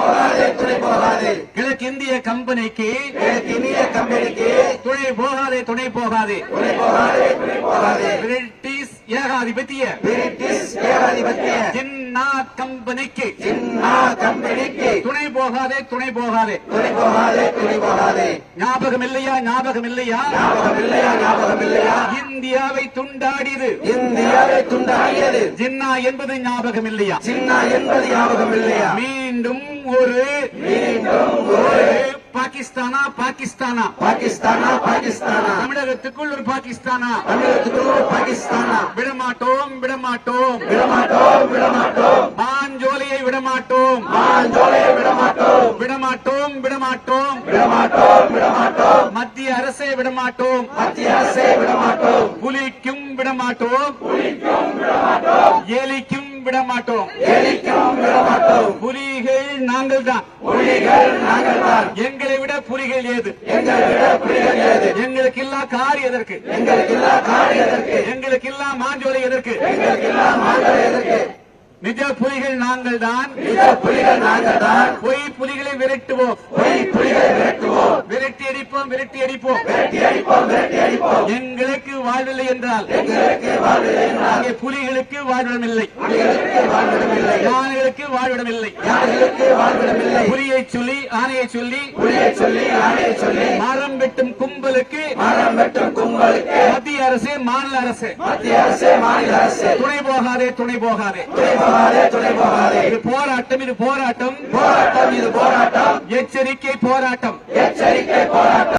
போகாதே துணை போகாதே. கிழக்கிந்திய கம்பெனிக்கு கிழக்கினிய கம்பெனிக்கு துணை போகாதே துணை போகாதே. துணை போகாதே துணை போகாதே. ஏகாதிபத்திய. பிரிட்டிஷ் ஏகாதிபத்திய. ஜின்னா கம்பெனிக்கு. சின்னா கம்பெனிக்கு. துணை போகாதே துணை போகாதே. துணை போகாதே துணை போகாதே. ஞாபகம் இல்லையா ஞாபகம் இல்லையா ஞாபகம் இல்லையா ஞாபகம் இல்லையா இந்தியாவை துண்டாடியது. இந்தியாவை துண்டாடியது. ஜின்னா என்பது ஞாபகம் இல்லையா சின்னா என்பது ஞாபகம் இல்லையா மீண்டும் ஒரு மீண்டும் ஒரு பாகிஸ்தானா பாகிஸ்தானா? பாகிஸ்தானா பாகிஸ்தானா? தமிழகத்துக்குள் ஒரு பாகிஸ்தானா? தமிழகத்துக்கு ஒரு பாகிஸ்தானா? விடமாட்டோம் விடமாட்டோம். விடமாட்டோம் விடமாட்டோம். மாஞ்சோலையை விடமாட்டோம். மாஞ்சோலையை விடமாட்டோம். விடமாட்டோம் விடமாட்டோம். விடமாட்டோம் விடமாட்டோம். மத்திய அரசை விடமாட்டோம். மத்திய அரசை விடமாட்டோம். புலிக்கும் விடமாட்டோம். எலிக்கும் விடமாட்டோம். எலிக்கும் விடமாட்டோம். புலிகள் நாங்கள் தான் புலிகள் நாங்கள் தான் எங்களை விட புலிகள் ஏது? எங்களை விட புலிகள் ஏது? எங்களுக்கு இல்லா கார் எதற்கு? எங்களுக்கு இல்லா காடு எதற்கு? எங்களுக்கு இல்லா மாஞ்சோலை எதற்கு? எங்களுக்கு இல்லா மாங்கல் எதற்கு? நிஜ புலிகள் நாங்கள் தான் நிஜ புலிகள் நாங்கள் தான் பொய் புலிகளை விரட்டுவோம். பொய் புலிகளை விரட்டுவோம். விரட்டி அடிப்போம் விரட்டி அடிப்போம் விரட்டி அடிப்போம் விரட்டி அடிப்போம் எங்களுக்கு வாழ்வில்லை என்றால் எங்களுக்கு வாழ்வில்லை என்றால். புலிகளுக்கு வாழ்விடமில்லை. புலிகளுக்கு வாழ்விடமில்லை. யானைகளுக்கு வாழ்விடமில்லை. யானைகளுக்கு வாழ்விடமில்லை. புலியை சொல்லி ஆணையை சொல்லி புலியை சொல்லி ஆணையை சொல்லி. மரம் வெட்டும் கும்பலுக்கு மரம் வெட்டும் கும்பலுக்கு. மத்திய அரசு மாநில அரசு. மத்திய அரசு மாநில அரசு. துணை போகாதே துணை போகாதே. துணை போகாதே துணை போகாதே. இது போராட்டம் இது போராட்டம். போராட்டம் இது போராட்டம். எச்சரிக்கை போராட்டம். எச்சரிக்கை போராட்டம்